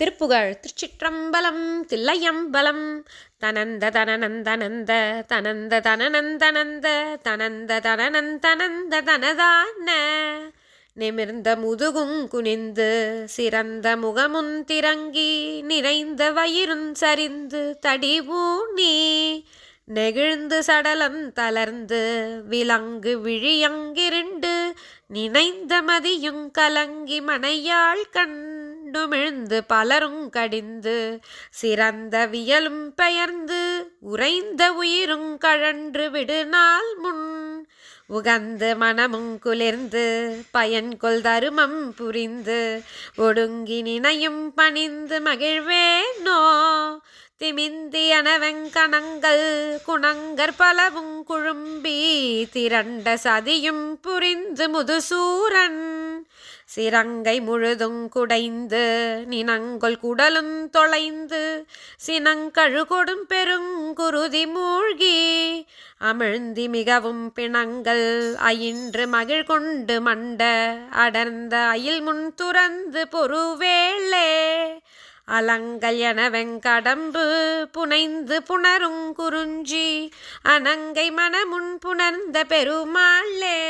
திருப்புகழ். திருச்சிற்றம்பலம் தில்லையம்பலம். தனந்த தனநந்தனந்த தனந்த தனநந்தனந்த தனந்த தனநந்தனந்த தனதான. நிமிர்ந்த முதுகும் குனிந்து சிறந்த முகமுன் திறங்கி நிறைந்த வயிறும் சரிந்து தடிவூனி நெகிழ்ந்து சடலம் தளர்ந்து விலங்கு விழியங்கிருண்டு நினைந்த மதியும் கலங்கி மனையாள் கண் உண்டுமிழ்ந்து பலரும் கடிந்து சிறந்த வியலும் பெயர்ந்து உறைந்த உயிரும் கழன்று விடுநாள் முன் உகந்து மனமும் குளிர்ந்து பயன்கொள் தருமம் புரிந்து ஒடுங்கி நினையும் பணிந்து மகிழ்வேனோ? திமிந்தியனவெங்கணங்கள் குணங்கர் பலவும் குழும்பி திரண்ட சதியும் புரிந்து முதுசூரன். சிரங்கை முழுதும் குடைந்து நினங்கொல் குடலும் தொலைந்து சினங்கழுகொடும் பெருங்குருதி மூழ்கி அமிழ்ந்தி மிகவும் பிணங்கள் அயின்று மகிழ் கொண்டு மண்ட அடர்ந்த அயில் முன் துறந்து பொறுவேளே அலங்கள் என வெங்கடம்பு புனைந்து புணருங் குறிஞ்சி அனங்கை மனமுன் புணர்ந்த பெருமாளே.